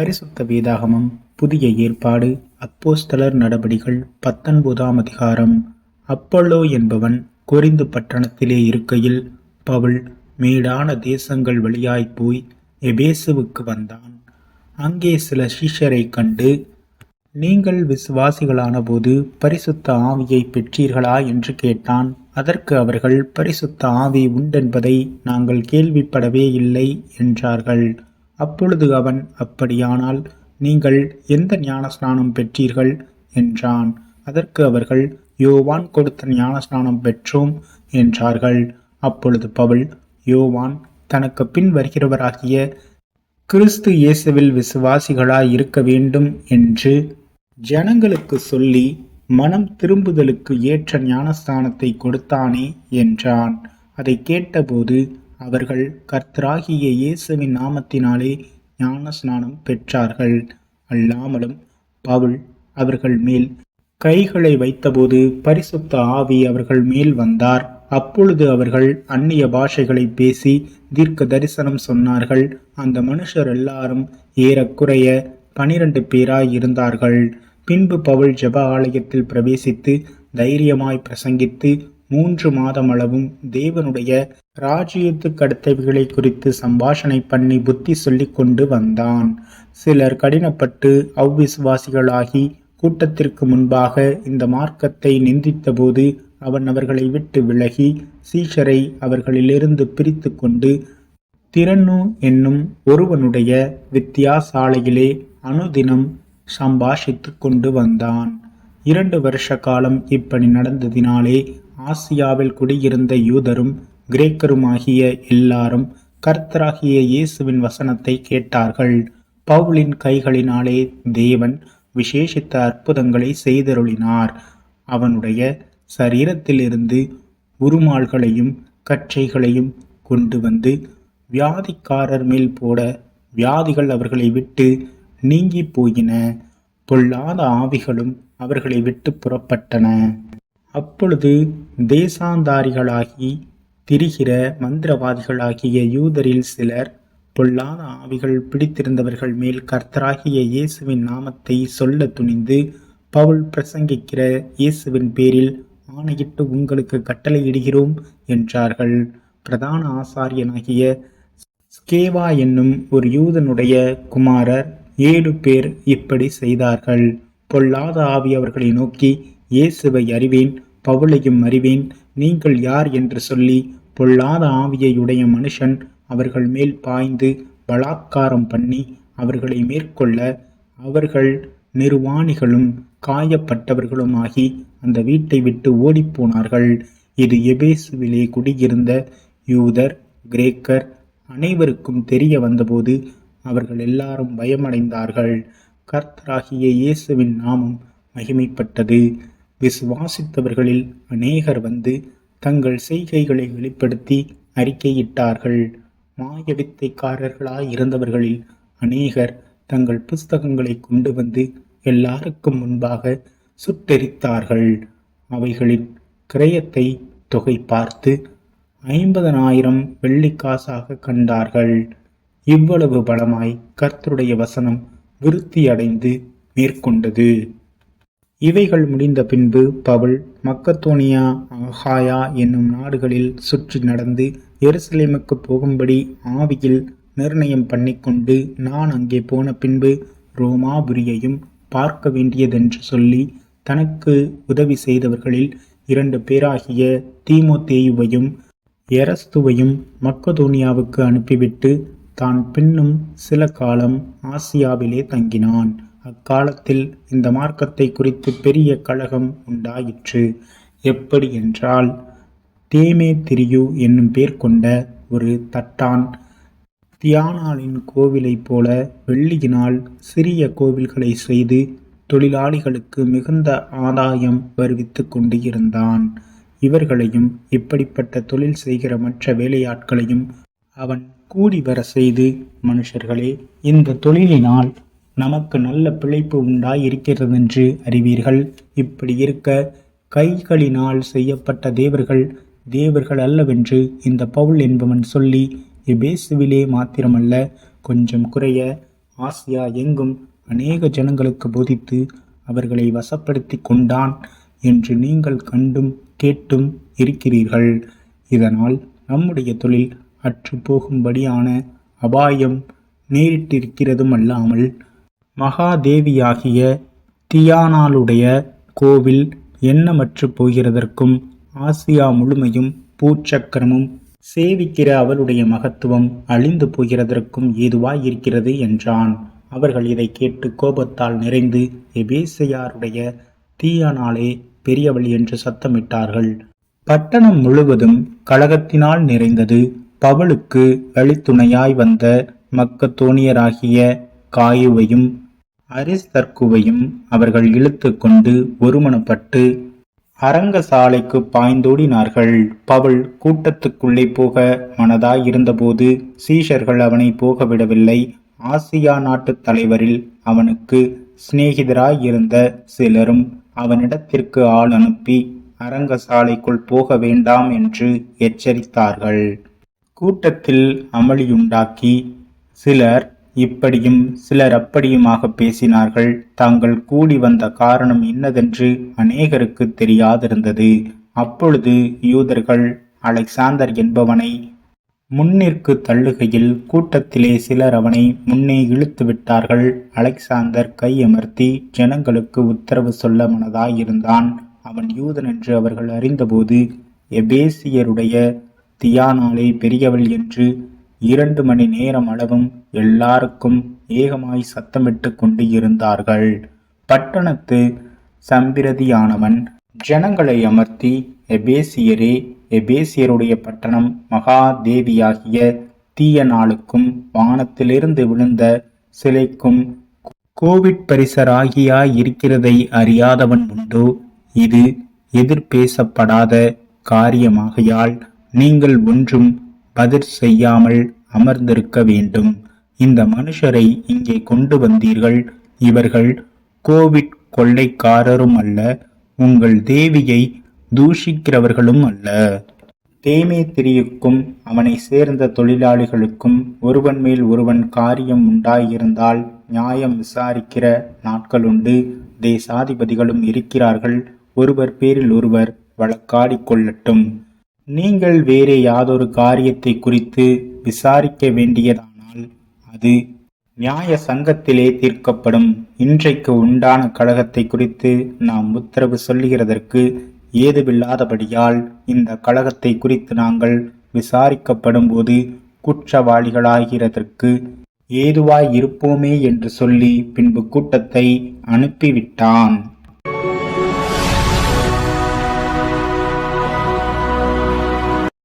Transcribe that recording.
பரிசுத்த வேதாகமம் புதிய ஏற்பாடு அப்போஸ்தலர் நடபடிகள் பத்தொன்பதாம் அதிகாரம். அப்பல்லோ என்பவன் கொரிந்து பட்டணத்திலே இருக்கையில் பவுல் மேடான தேசங்கள் வழியாய் போய் எபேசுவுக்கு வந்தான். அங்கே சில சிஷ்யரை கண்டு நீங்கள் விசுவாசிகளான போது பரிசுத்த ஆவியை பெற்றீர்களா? என்று கேட்டான். அதற்கு அவர்கள் பரிசுத்த ஆவி உண்டென்பதை நாங்கள் கேள்விப்படவே இல்லை என்றார்கள். அப்பொழுது அவன் அப்படியானால் நீங்கள் எந்த ஞானஸ்நானம் பெற்றீர்கள்? என்றான். அதற்கு அவர்கள் யோவான் கொடுத்த ஞானஸ்நானம் பெற்றோம் என்றார்கள். அப்பொழுது பவுல் யோவான் தனக்கு பின் வருகிறவராகிய கிறிஸ்து இயேசுவில் விசுவாசிகளாய் இருக்க வேண்டும் என்று ஜனங்களுக்கு சொல்லி மனம் திரும்புதலுக்கு ஏற்ற ஞானஸ்தானத்தை கொடுத்தானே என்றான். அதை கேட்டபோது அவர்கள் கர்த்தராகிய இயேசுவின் நாமத்தினாலே ஞானஸ்நானம் பெற்றார்கள். அல்லாமலும் பவுல் அவர்கள் மேல் கைகளை வைத்தபோது பரிசுத்த ஆவி அவர்கள் மேல் வந்தார். அப்பொழுது அவர்கள் அந்நிய பாஷைகளை பேசி தீர்க்க தரிசனம் சொன்னார்கள். அந்த மனுஷர் எல்லாரும் ஏறக்குறைய பனிரெண்டு பேராய் இருந்தார்கள். பின்பு பவுல் ஜெப ஆலயத்தில் பிரவேசித்து தைரியமாய் பிரசங்கித்து மூன்று மாதமளவும் தேவனுடைய ராஜ்யத்துக்கு அடுத்தவைகளை குறித்து சம்பாஷணை பண்ணி புத்தி சொல்லிக் கொண்டு வந்தான். சிலர் கடினப்பட்டு அவ்விசுவாசிகளாகி கூட்டத்திற்கு முன்பாக இந்த மார்க்கத்தை நிந்தித்தபோது அவன் அவர்களை விட்டு விலகி சீஷரை அவர்களிலிருந்து பிரித்து கொண்டு திறனு என்னும் ஒருவனுடைய வித்தியாசாலையிலே அனுதினம் சம்பாஷித்து கொண்டு வந்தான். இரண்டு வருஷ காலம் இப்பணி நடந்ததினாலே ஆசியாவில் குடியிருந்த யூதரும் கிரேக்கருமாகிய எல்லாரும் கர்த்தராகிய இயேசுவின் வசனத்தை கேட்டார்கள். பவுலின் கைகளினாலே தேவன் விசேஷித்த அற்புதங்களை செய்தருளினார். அவனுடைய சரீரத்திலிருந்து உருமாள்களையும் கற்றைகளையும் கொண்டு வந்து வியாதிக்காரர் மேல் போட வியாதிகள் அவர்களை விட்டு நீங்கி போயின. பொல்லாத ஆவிகளும் அவர்களை விட்டு புறப்பட்டன. அப்பொழுது தேசாந்தாரிகளாகி திரிகிற மந்திரவாதிகளாகிய யூதரில் சிலர் பொல்லாத ஆவிகள் பிடித்திருந்தவர்கள் மேல் கர்த்தராகிய இயேசுவின் நாமத்தை சொல்ல துணிந்து பவுல் பிரசங்கிக்கிற இயேசுவின் பேரில் ஆணையிட்டு உங்களுக்கு கட்டளையிடுகிறோம் என்றார்கள். பிரதான ஆசாரியனாகிய ஸ்கேவா என்னும் ஒரு யூதனுடைய குமாரர் ஏழு பேர் இப்படி செய்தார்கள். பொல்லாத ஆவி அவர்களை நோக்கி இயேசுவை அறிவேன் பவுலையும் அறிவேன் நீங்கள் யார்? என்று சொல்லி பொல்லாத ஆவியையுடைய மனுஷன் அவர்கள் மேல் பாய்ந்து பலாத்காரம் பண்ணி அவர்களை மேற்கொள்ள அவர்கள் நிர்வாணிகளும் காயப்பட்டவர்களுமாகி அந்த வீட்டை விட்டு ஓடிப்போனார்கள். இது எபேசுவிலே குடியிருந்த யூதர் கிரேக்கர் அனைவருக்கும் தெரிய வந்தபோது அவர்கள் எல்லாரும் பயமடைந்தார்கள். கர்த்தராகிய இயேசுவின் நாமம் மகிமைப்பட்டது. விசுவாசித்தவர்களில் அநேகர் வந்து தங்கள் செய்கைகளை வெளிப்படுத்தி அறிக்கையிட்டார்கள். மாயவித்தைக்காரர்களாய் இருந்தவர்களில் அநேகர் தங்கள் புஸ்தகங்களை கொண்டு வந்து எல்லாருக்கும் முன்பாக சுட்டெரித்தார்கள். அவைகளின் கிரயத்தை தொகை பார்த்து ஐம்பதனாயிரம் வெள்ளிக்காசாக கண்டார்கள். இவ்வளவு பலமாய் கர்த்தருடைய வசனம் விருத்தியடைந்து மேற்கொண்டது. இவைகள் முடிந்த பின்பு பவுல் மக்கத்தோனியா அகாயா என்னும் நாடுகளில் சுற்றி நடந்து எருசலேமுக்கு போகும்படி ஆவியில் நிர்ணயம் பண்ணிக்கொண்டு நான் அங்கே போன பின்பு ரோமாபுரியையும் பார்க்க வேண்டியதென்று சொல்லி தனக்கு உதவி செய்தவர்களில் இரண்டு பேராகிய தீமோத்தேயுவையும் எரஸ்துவையும் மக்கதோனியாவுக்கு அனுப்பிவிட்டு தான் பின்னும் சில காலம் ஆசியாவிலே தங்கினான். அக்காலத்தில் இந்த மார்க்கத்தை குறித்து பெரிய கழகம் உண்டாயிற்று. எப்படி என்றால் தேமே திரியு என்னும் பேர் கொண்ட ஒரு தட்டான் தியானாளின் கோவிலைப் போல வெள்ளியினால் சிறிய கோவில்களை செய்து தொழிலாளிகளுக்கு மிகுந்த ஆதாயம் வருவித்து கொண்டு இருந்தான் இவர்களையும் இப்படிப்பட்ட தொழில் செய்கிற மற்ற வேலையாட்களையும் அவன் கூடி வர செய்து மனுஷர்களே இந்த தொழிலினால் நமக்கு நல்ல பிழைப்பு உண்டாய் இருக்கிறதென்று அறிவீர்கள். இப்படி இருக்க கைகளினால் செய்யப்பட்ட தேவர்கள் தேவர்கள் அல்லவென்று இந்த பவுல் என்பவன் சொல்லி எபேசுவிலே மாத்திரமல்ல கொஞ்சம் குறைய ஆசியா எங்கும் அநேக ஜனங்களுக்கு போதித்து அவர்களை வசப்படுத்தி கொண்டான் என்று நீங்கள் கண்டும் கேட்டும் இருக்கிறீர்கள். இதனால் நம்முடைய தொழில் அற்றுப்போகும்படியான அபாயம் நேரிட்டிருக்கிறதும் அல்லாமல் மகாதேவியாகிய தியானாளுடைய கோவில் எண்ணமற்று போகிறதற்கும் ஆசியா முழுமையும் பூச்சக்கரமும் சேவிக்கிற அவளுடைய மகத்துவம் அழிந்து போகிறதற்கும் ஏதுவாயிருக்கிறது என்றான். அவர்கள் இதை கேட்டு கோபத்தால் நிறைந்து எபேசையாருடைய தீயானாலே பெரியவள் என்று சத்தமிட்டார்கள். பட்டணம் முழுவதும் கழகத்தினால் நிறைந்தது. பவளுக்கு வழித்துணையாய் வந்த மக்கத்தோனியராகிய காயுவையும் அரிஸ்தர்க்குவையும் அவர்கள் இழுத்து கொண்டு ஒருமனப்பட்டு அரங்கசாலைக்கு பாய்ந்தோடினார்கள். பவுல் கூட்டத்துக்குள்ளே போக மனதாய் இருந்தபோது சீஷர்கள் அவனை போக விடவில்லை ஆசியா நாட்டுத் தலைவரில் அவனுக்கு சிநேகிதராய் இருந்த சிலரும் அவனிடத்திற்கு ஆள் அனுப்பி அரங்கசாலைக்குள் போக வேண்டாம் என்று எச்சரித்தார்கள். கூட்டத்தில் அமளியுண்டாக்கி சிலர் இப்படியும் சிலர் அப்படியுமாக பேசினார்கள். தாங்கள் கூடி வந்த காரணம் இன்னதென்று அநேகருக்கு தெரியாதிருந்தது. அப்பொழுது யூதர்கள் அலெக்சாந்தர் என்பவனை முன்னிற்கு தள்ளுகையில் கூட்டத்திலே சிலர் அவனை முன்னே இழுத்து விட்டார்கள். அலெக்சாந்தர் கையமர்த்தி ஜனங்களுக்கு உத்தரவு சொல்ல மனதாயிருந்தான். அவன் யூதன் என்று அவர்கள் அறிந்தபோது எபேசியருடைய தியானாலே பெரியவள் என்று இரண்டு மணி நேரம் அளவும் எல்லாருக்கும் ஏகமாய் சத்தமிட்டு கொண்டு இருந்தார்கள் பட்டணத்து சம்பிரதியானவன் ஜனங்களை அமர்த்தி எபேசியரே எபேசியருடைய பட்டணம் மகாதேவியாகிய தீய நாளுக்கும் வானத்திலிருந்து விழுந்த சிலைக்கும் கோவிட் பரிசராகியா இருக்கிறதை அறியாதவன் உண்டோ. இது எதிர்பேசப்படாத காரியமாகையால் நீங்கள் ஒன்றும் அதிர் செய்யாமல் அமர்ந்திருக்க வேண்டும். இந்த மனுஷரை இங்கே கொண்டு வந்தீர்கள். இவர்கள் கோவிட் கொள்ளைக்காரரும் அல்ல உங்கள் தேவியை தூஷிக்கிறவர்களும் அல்ல. தேமேத்திரியுக்கும் அவனை சேர்ந்த தொழிலாளிகளுக்கும் ஒருவன் மேல் ஒருவன் காரியம் உண்டாயிருந்தால் நியாயம் விசாரிக்கிற நாட்களுண்டு. தேசாதிபதிகளும் இருக்கிறார்கள். ஒருவர் பேரில் ஒருவர் வழக்காடிக் கொள்ளட்டும். நீங்கள் வேறு யாதொரு காரியத்தை குறித்து விசாரிக்க வேண்டியதானால் அது நியாய சங்கத்திலே தீர்க்கப்படும். இன்றைக்கு உண்டான கழகத்தை குறித்து நாம் உத்தரவு சொல்லுகிறதற்கு ஏதுவில்லாதபடியால் இந்த கழகத்தை குறித்து நாங்கள் விசாரிக்கப்படும் போது குற்றவாளிகளாகிறதற்கு ஏதுவாய் இருப்போமே என்று சொல்லி பின்பு கூட்டத்தை அனுப்பிவிட்டான்.